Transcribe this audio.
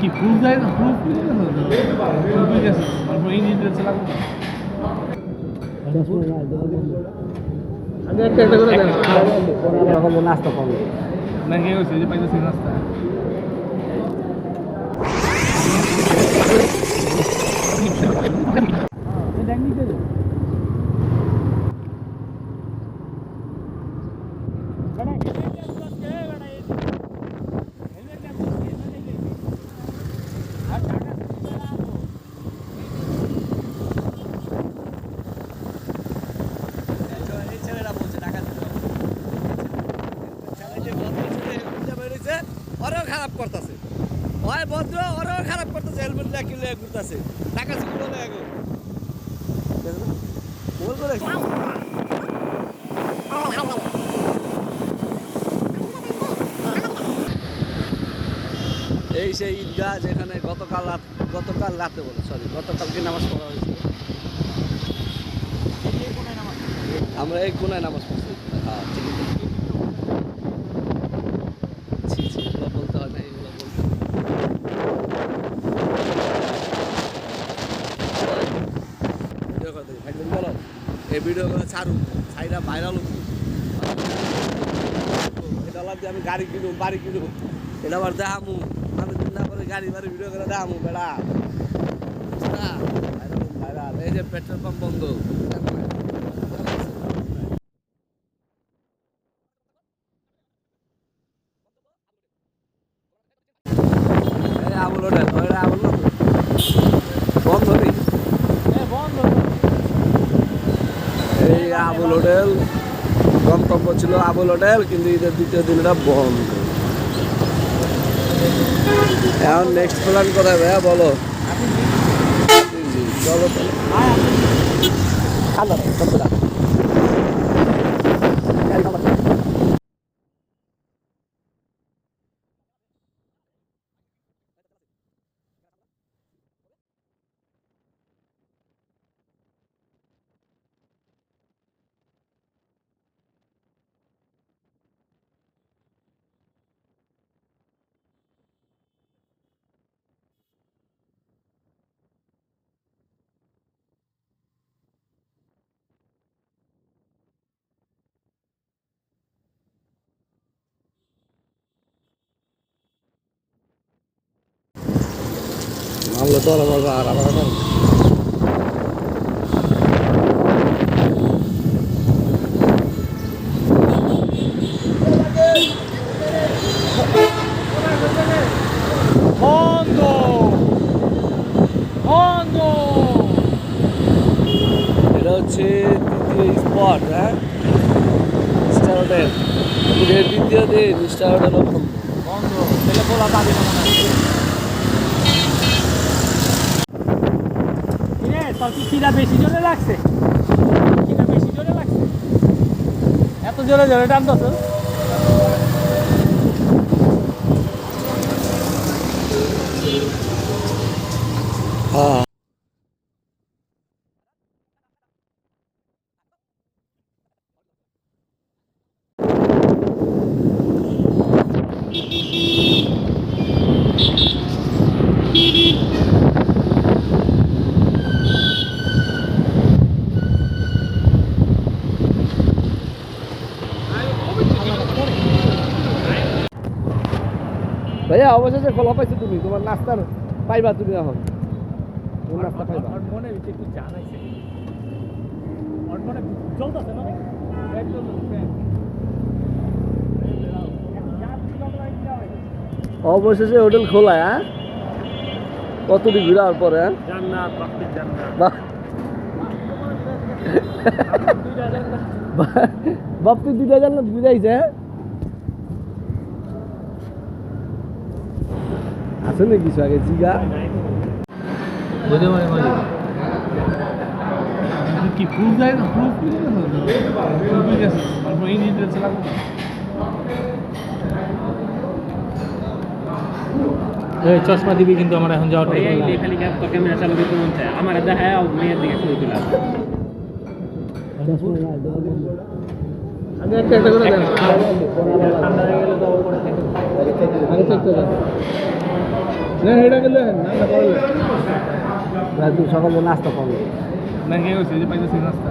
কি প্রুফ দেয় না? প্রুফ প্রুফ গেছে। তারপর ডিটেলস লাগবে আমি একটা একটা করে নাস্তা পাবো না কে হয়েছে? যে পাইতেছি রাস্তা খারাপ করতেছে। হয় ভদ্র, ওরাও খারাপ করতেছে হেলমেট লেগে লেগে ঘুরতেছে টাকা বলে আগে এই সেই ঈদগাহ যেখানে গতকাল রাত গতকাল রাতে বলে সরি গতকালকে নামাজ পড়া হয়েছিল। আমরা এই কোনায় নামাজ পড়ছি। এই ভিডিও করে ছাড়ুন ছাইরা ভাইরাল হতো এটা লাগবে আমি গাড়ি কিনুম, বাড়ি কিনুম। এটা আবার দেখামু আমি দিন না করে গাড়ি বাড়ি ভিডিও করে দেখামু, বেড়া। ভাইরাল ভাইরাল এই যে পেট্রোল পাম্প বন্ধ। আবুল ওইটা আবুল না তো? বন্ধ নেই এই আবুল হোটেল, গন্তব্য ছিল আবুল হোটেল, কিন্তু ঈদের দ্বিতীয় দিনটা বন্ধ। এখন নেক্সট প্ল্যান কোথায় ভাইয়া, বলো? চলো মামলা তো আমার আর আমার হচ্ছে দ্বিতীয় স্পট হ্যাঁ? Star hotel. দ্বিতীয় দিন স্টার হোটেল বন্ধ। তাহলে বলা যাবে না মনে হয় কিরে বেশি জোরে লাগছে? খিদা বেশি জোরে লাগছে? এত জোরে জোরে টানতো হ্যাঁ। ভাইয়া অবশেষে ফলা পাইছো তুমি। তোমার নাস্তার পাইবা তুমি এখন। তোমার নাস্তা পাইবা? মনে হচ্ছে একটু জানাইছে মনে চলতেছে না? অবশেষে হোটেল খোলা হ্যাঁ? কতটি ঘুরার পরে হ্যাঁ? জান্নাত দুইটা জান্নাত। বুঝাইছে হ্যাঁ? আছে না কিছু আগে জিগা বুঝতে পারে মানে কি প্রুফ দেয় না প্রুফ প্রুফ গেছে তারপর এই ডিটেলস লাগবে চশমা দিবি কিন্তু আমার এখন যাওয়ার এই এই খালি ক্যাপ তো ক্যামেরা চালু করতে মন চায় আমার দেখায় মেয়ের দিকে ছবি তোলা আমি একটা একটা করে দেন ঠান্ডা হয়ে গেলে তো আগে চেক করে দেন না এটা গেলে নাস্তা করলে। রাত সকালে নাস্তা পাবো না কে হয়েছে যে পাইতেছি নাস্তা।